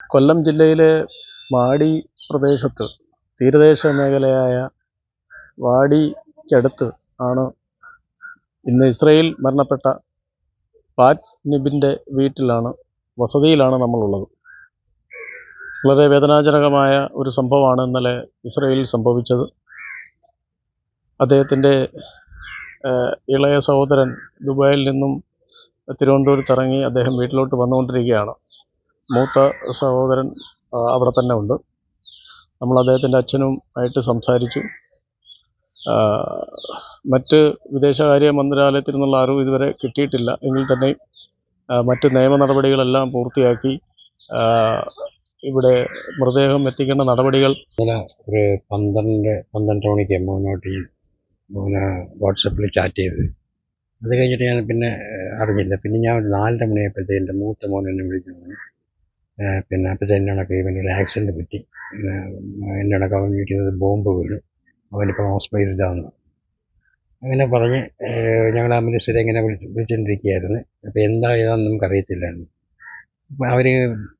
കൊല്ലം ജില്ലയിലെ മാടി പ്രദേശത്ത് തീരദേശ മേഖലയായ വാടിക്കടുത്ത് ആണ് ഇന്ന് ഇസ്രയേൽ മരണപ്പെട്ട പാറ്റ് നിബിന്റെ വീട്ടിലാണ് വസതിയിലാണ് നമ്മളുള്ളത്. വളരെ വേദനാജനകമായ ഒരു സംഭവമാണ് ഇന്നലെ ഇസ്രയേലിൽ സംഭവിച്ചത്. അദ്ദേഹത്തിന്റെ ഇളയ സഹോദരൻ ദുബായിൽ നിന്നും തിരുവനന്തപുരത്ത് ഇറങ്ങി അദ്ദേഹം വീട്ടിലോട്ട് വന്നുകൊണ്ടിരിക്കുകയാണ്. മൂത്ത സഹോദരൻ അവിടെ തന്നെ ഉണ്ട്. നമ്മൾ അദ്ദേഹത്തിന്റെ അച്ഛനും ആയിട്ട് സംസാരിച്ചു. മറ്റ് വിദേശകാര്യ മന്ത്രാലയത്തിൽ നിന്നുള്ള അറിവ് ഇതുവരെ കിട്ടിയിട്ടില്ല. എങ്കിൽ തന്നെ മറ്റ് നിയമ നടപടികളെല്ലാം പൂർത്തിയാക്കി ഇവിടെ മൃതദേഹം എത്തിക്കേണ്ട നടപടികൾ ഒരു പന്ത്രണ്ട് പന്ത്രണ്ട് മണിക്ക് മോനോട്ട് മോനെ വാട്സപ്പിൽ ചാറ്റ് ചെയ്തത്. അത് കഴിഞ്ഞിട്ട് ഞാൻ പിന്നെ അറിഞ്ഞില്ല. പിന്നെ ഞാൻ ഒരു നാലര മണിയായപ്പോഴത്തേക്ക് എന്റെ മൂത്ത മോൻ എന്നെ വിളിച്ചു. ഏഹ്, പിന്നെ അപ്പോഴത്തേക്ക് കണക്ക് ഇവന് ഒരു ആക്സിഡന്റ് പറ്റി. എന്റെ കണക്ക് അവൻ വീട്ടിൽ ബോംബ് വീണു. അവനിപ്പോൾ ആവുന്നു. അങ്ങനെ പറഞ്ഞ് ഞങ്ങൾ ആ മിനിസ്റ്ററെ ഇങ്ങനെ വിളിച്ച് വിളിച്ചുകൊണ്ടിരിക്കുകയായിരുന്നു അപ്പോൾ എന്താ ഏതാണെന്ന് നമുക്കറിയത്തില്ലായിരുന്നു. അപ്പം അവർ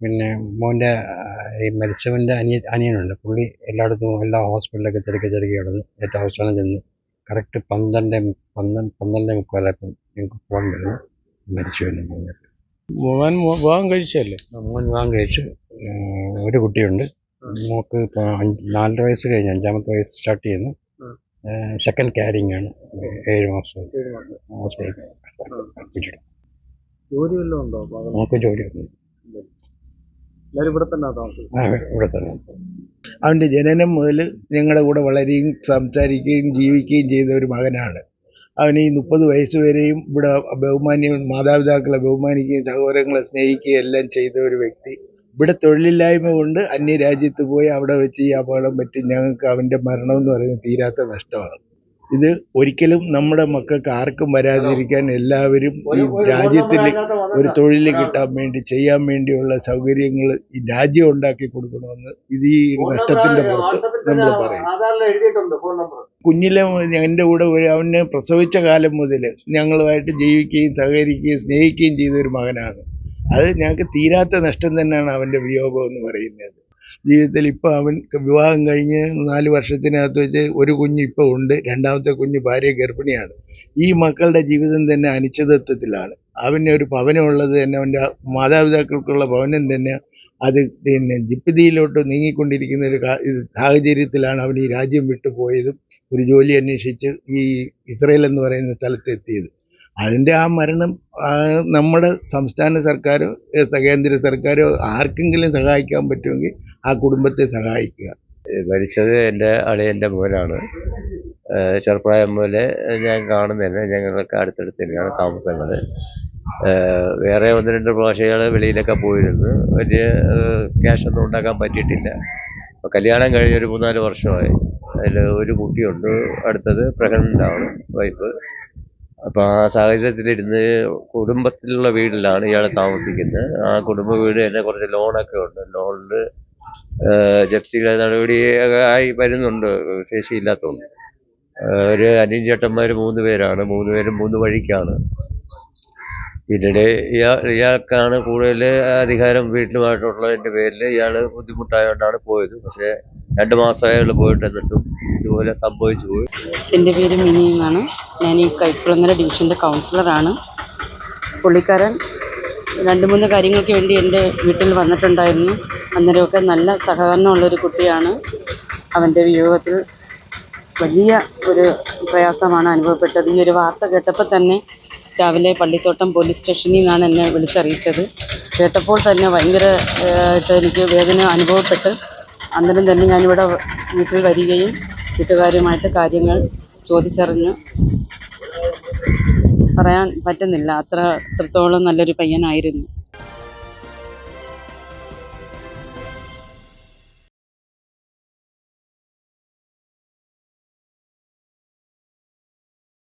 പിന്നെ മോന്റെ ഈ മരിച്ചവന്റെ അനിയ അനിയനുണ്ട്. പുള്ളി എല്ലായിടത്തും എല്ലാ ഹോസ്പിറ്റലിലൊക്കെ തിരക്കി തിരക്കി കിടന്ന് ഏറ്റവും അവസാനം ചെന്ന് കറക്റ്റ് പന്ത്രണ്ട് പന്ത്രണ്ട് പന്ത്രണ്ട് മുക്കാലായപ്പം ഞങ്ങൾക്ക് ഫോൺ വരുന്നു മരിച്ചു എന്ന് പറഞ്ഞിട്ട്. മോൻ വിവാഹം കഴിച്ചല്ലേ മോൻ വിവാഹം കഴിച്ചു. ഒരു കുട്ടിയുണ്ട്. മോക്ക് നാലര വയസ്സ് കഴിഞ്ഞ്. അഞ്ചാമത്തെ വയസ്സ് സ്റ്റാർട്ട് ചെയ്യുന്നു. സെക്കൻഡ് ക്യാരിങ് ആണ്. ഏഴ് മാസം. ഹോസ്പിറ്റലിൽ ജോലി വല്ലതും ഉണ്ടോ? മോക്ക് ഇവിടെ തന്നെ താമസിക്കും ഇവിടെ തന്നെ. അവന്റെ ജനനം മുതൽ ഞങ്ങളുടെ കൂടെ വളരുകയും സംസാരിക്കുകയും ജീവിക്കുകയും ചെയ്ത ഒരു മകനാണ്. അവൻ ഈ മുപ്പത് വയസ്സ് വരെയും ഇവിടെ ബഹുമാന്യം മാതാപിതാക്കളെ ബഹുമാനിക്കുകയും സഹോദരങ്ങളെ സ്നേഹിക്കുകയും എല്ലാം ചെയ്ത ഒരു വ്യക്തി. ഇവിടെ തൊഴിലില്ലായ്മ കൊണ്ട് അന്യരാജ്യത്ത് പോയി അവിടെ വെച്ച് ഈ അപകടം പറ്റി ഞങ്ങൾക്ക് അവന്റെ മരണം എന്ന് പറയുന്നത് തീരാത്ത നഷ്ടമാണ്. ഇത് ഒരിക്കലും നമ്മുടെ മക്കൾക്ക് ആർക്കും വരാതിരിക്കാൻ എല്ലാവരും ഈ രാജ്യത്തിൽ ഒരു തൊഴിൽ കിട്ടാൻ വേണ്ടി ചെയ്യാൻ വേണ്ടിയുള്ള സൗകര്യങ്ങൾ ഈ രാജ്യം ഉണ്ടാക്കി കൊടുക്കണമെന്ന് ഇത് ഈ നഷ്ടത്തിന്റെ പുറത്ത് നമ്മൾ പറയും. കുഞ്ഞിലെ എന്റെ കൂടെ ഒരു അവനെ പ്രസവിച്ച കാലം മുതൽ ഞങ്ങളുമായിട്ട് ജീവിക്കുകയും സഹകരിക്കുകയും സ്നേഹിക്കുകയും ചെയ്ത ഒരു മകനാണ്. അത് ഞങ്ങൾക്ക് തീരാത്ത നഷ്ടം തന്നെയാണ് അവന്റെ വിയോഗം എന്ന് പറയുന്നത്. ജീവിതത്തിൽ ഇപ്പോൾ അവൻ വിവാഹം കഴിഞ്ഞ് നാല് വർഷത്തിനകത്ത് വെച്ച് ഒരു കുഞ്ഞ് ഇപ്പോൾ ഉണ്ട്. രണ്ടാമത്തെ കുഞ്ഞ് ഭാര്യ ഗർഭിണിയാണ്. ഈ മക്കളുടെ ജീവിതം തന്നെ അനിശ്ചിതത്വത്തിലാണ്. അവന് ഒരു ഭവനമുള്ളത് തന്നെ അവന്റെ മാതാപിതാക്കൾക്കുള്ള ഭവനം തന്നെ അത് പിന്നെ ജിപ്പിതിയിലോട്ട് നീങ്ങിക്കൊണ്ടിരിക്കുന്ന ഒരു സാഹചര്യത്തിലാണ് അവൻ ഈ രാജ്യം വിട്ടുപോയതും ഒരു ജോലി അന്വേഷിച്ച് ഈ ഇസ്രയേൽ എന്ന് പറയുന്ന സ്ഥലത്ത് എത്തിയത് അതിന്റെ ആ മരണം നമ്മുടെ സംസ്ഥാന സർക്കാരോ കേന്ദ്ര സർക്കാരോ ആർക്കെങ്കിലും സഹായിക്കാൻ പറ്റുമെങ്കിൽ ആ കുടുംബത്തെ സഹായിക്കുക. മരിച്ചത് എന്റെ അളിയന്റെ മോനാണ്. ചെറുപ്രായം മുതലേ ഞാൻ കാണുന്നതന്നെ ഞങ്ങളൊക്കെ അടുത്തടുത്ത് തന്നെയാണ് താമസങ്ങൾ വേറെ ഒന്ന് രണ്ട് പ്രാവശ്യങ്ങൾ വെളിയിലൊക്കെ പോയിരുന്നു. വലിയ ക്യാഷൊന്നും ഉണ്ടാക്കാൻ പറ്റിയിട്ടില്ല. അപ്പോൾ കല്യാണം കഴിഞ്ഞ് ഒരു മൂന്നാൽ വർഷമായി. അതിൽ ഒരു കുട്ടിയുണ്ട്. അടുത്തത് പ്രഗ്നന്റ് ആണ് വൈഫ്. അപ്പോൾ ആ സാഹചര്യത്തിലിരുന്ന് കുടുംബത്തിലുള്ള വീടിലാണ് ഇയാൾ താമസിക്കുന്നത്. ആ കുടുംബ വീട് തന്നെ കുറച്ച് ലോണൊക്കെ ഉണ്ട്. ലോണിൽ ജപ്തി നടപടി ആയി വരുന്നുണ്ട്. ശേഷിയില്ലാത്തതുകൊണ്ട് ഒരു അനിയൻ ചേട്ടന്മാർ മൂന്ന് പേരാണ്. മൂന്ന് പേരും മൂന്ന് വഴിക്കാണ്. പിന്നീട് ഇയാൾ ഇയാൾക്കാണ് കൂടുതൽ അധികാരം വീട്ടിലുമായിട്ടുള്ളതിന്റെ പേരിൽ ഇയാൾ ബുദ്ധിമുട്ടായതുകൊണ്ടാണ് പോയത്. പക്ഷേ രണ്ട് മാസമായി അയാൾ പോയിട്ട് എന്നിട്ടും ഇതുപോലെ സംഭവിച്ചു പോയി. എന്റെ പേര് മിനി എന്നാണ് ഞാൻ ഈ കൈക്കുളങ്ങര ഡിവിഷന്റെ കൗൺസിലറാണ്. പുള്ളിക്കാരൻ രണ്ട് മൂന്ന് കാര്യങ്ങൾക്ക് വേണ്ടി എന്റെ വീട്ടിൽ വന്നിട്ടുണ്ടായിരുന്നു. അന്നേരമൊക്കെ നല്ല സഹകരണമുള്ളൊരു കുട്ടിയാണ്. അവന്റെ വിയോഗത്തിൽ വലിയ ഒരു പ്രയാസമാണ് അനുഭവപ്പെട്ടത്. ഈ ഒരു വാർത്ത കേട്ടപ്പോൾ തന്നെ രാവിലെ പള്ളിത്തോട്ടം പോലീസ് സ്റ്റേഷനിൽ നിന്നാണ് എന്നെ വിളിച്ചറിയിച്ചത്. കേട്ടപ്പോൾ തന്നെ ഭയങ്കര ആയിട്ട് എനിക്ക് വേദന അനുഭവപ്പെട്ട് അന്നേരം തന്നെ ഞാനിവിടെ വീട്ടിൽ വരികയും വീട്ടുകാരുമായിട്ട് കാര്യങ്ങൾ ചോദിച്ചറിഞ്ഞ് പറയാൻ പറ്റുന്നില്ല. അത്ര അത്രത്തോളം നല്ലൊരു പയ്യനായിരുന്നു.